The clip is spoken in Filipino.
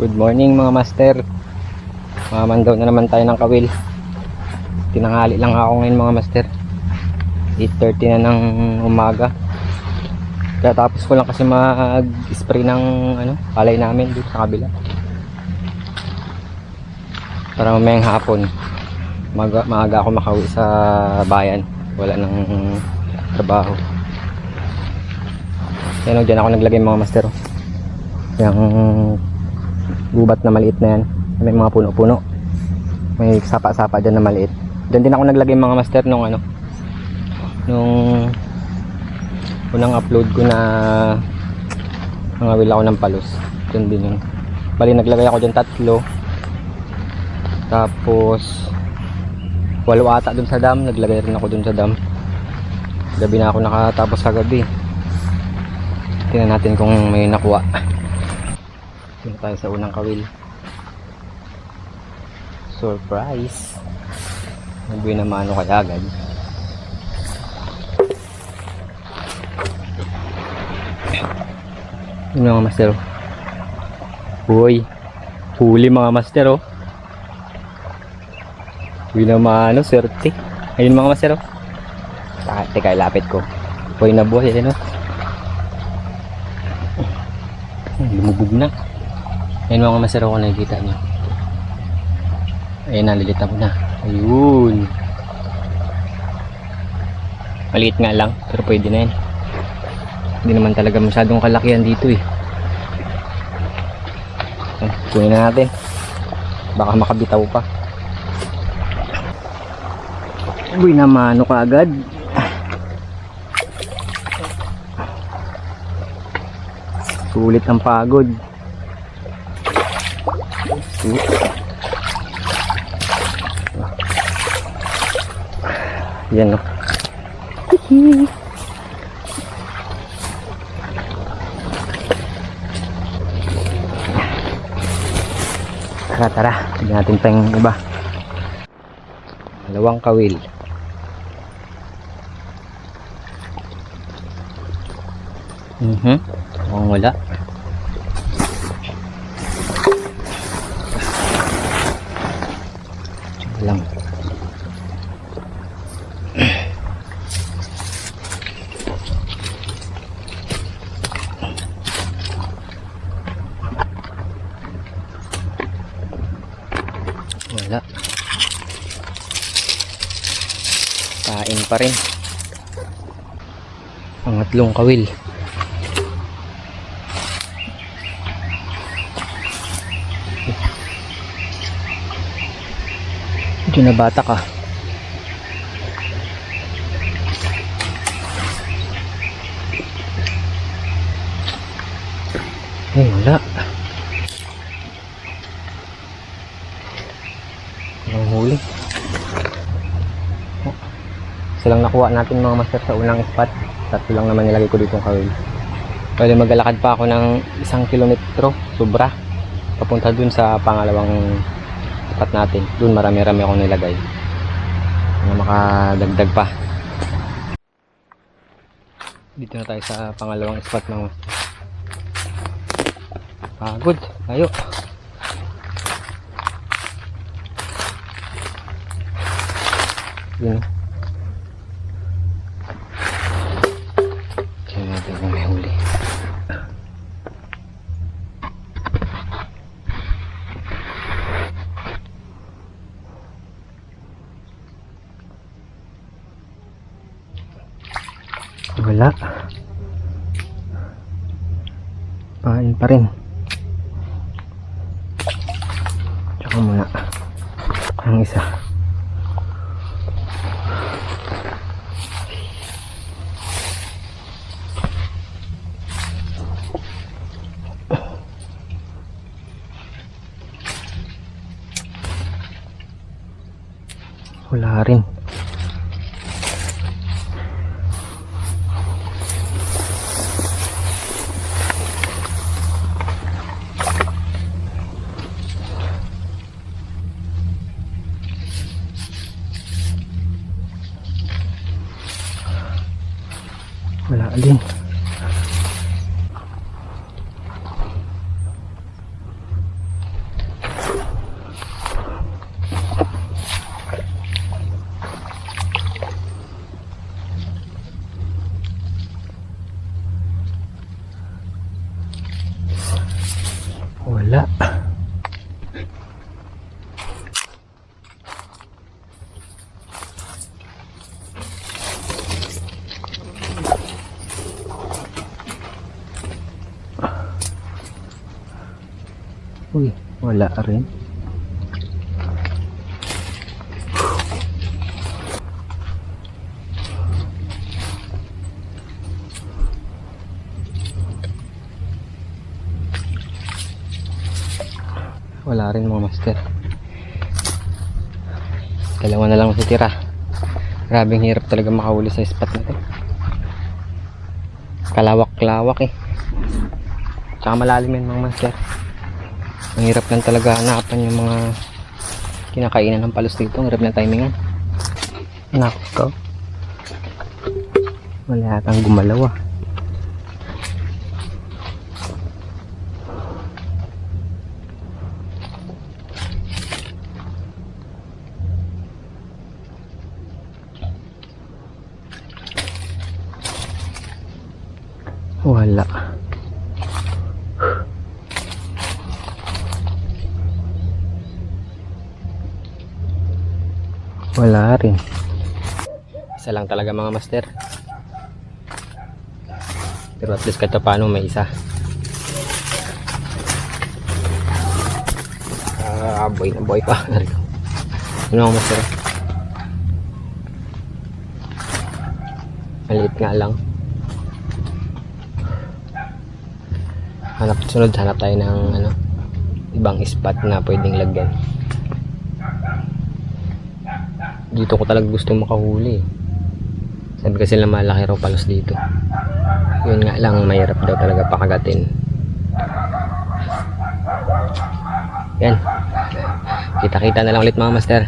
Good morning mga master. Mamandaw na naman tayo ng kawil. Tinanghali lang ako ngayon mga master. 8.30 na ng umaga. Kaya tapos ko lang kasi mag-spray ng ano, palay namin dito sa kabila. Para mamayang hapon, maaga, maaga ako makauwi sa bayan. Wala nang trabaho. Yan o, dyan ako naglagay mga master. oh. Yung gubat na maliit na yan. May mga puno-puno. May sapa-sapa dyan na maliit. Dyan din ako naglagay mga master nung ano. Nung unang upload ko na nangawil ako ng palos. Dyan din yun. Bali naglagay ako dyan tatlo. Tapos walo ata dun sa dam. Naglagay rin ako dun sa dam. Gabi na ako nakatapos kagabi. Tingnan natin kung may nakuha. Dito tayo sa unang kawil. Surprise! Nagbuhay na maano kaya agad. Yun mga master. oh. Uy! Huli mga master oh. Uy na maano, swerte. Ayun mga master oh. Ah, teka, lapit ko. Uy na buhay, ayun oh. Lumubog na. Ayun mga master oh, kung nakikita nyo. Ayun, nalilita ko na. Ayun. Maliit nga lang, pero pwede na yan. Hindi naman talaga masyadong kalakihan dito eh. Eh, kunin na natin. Baka makabitaw pa. Uy, namano ka agad. Sulit ang pagod. Yan o. Tara, tara. Tignan natin pa yung iba. Dalawang kawil. Mhm. Mukhang wala. Lang. Wala. Kain pa rin. Pangatlong kawil. Medyo na bata ka. Ay, wala. Walang huli. Oh. Isa lang nakuha natin mga master sa unang spot. Tatlo lang naman nilagay ko dito yung kawil. Pwede maglalakad pa ako ng isang kilometro, sobra. Papunta dun sa pangalawang spot natin. Dun marami-rami akong nilagay. Na makadagdag pa. Dito na tayo sa pangalawang spot master. Pagod. Tayo. Yun. Tingnan natin kung may huli. Wala. Pain pa rin. Tsaka muna. Ang isa. Wala rin. Galing. Wala. Wala. Wala rin. Wala rin mga master. Dalawa na lang tira. Grabing hirap talaga makahuli sa spot na to. Kalawak-lawak eh. Tsaka malalim yan mga master. Ang hirap lang talaga hanapan yung mga kinakainan ng palos dito. Ang hirap na timingan. Nako. Wala yatang gumalaw ah. Wala. Wala rin. Isa lang talaga mga master. Pero at least kahit pa paano may isa. Ah, boy na boy pa. ano mga master? Maliit nga lang. hanap sunod hanap tayo ng ano ibang spot na pwedeng lagyan dito ko talaga gusto makahuli. Sabi kasi na malaki raw palos dito. Yun nga lang mahirap daw talaga pakagatin. Yan. Kita kita na lang ulit mga master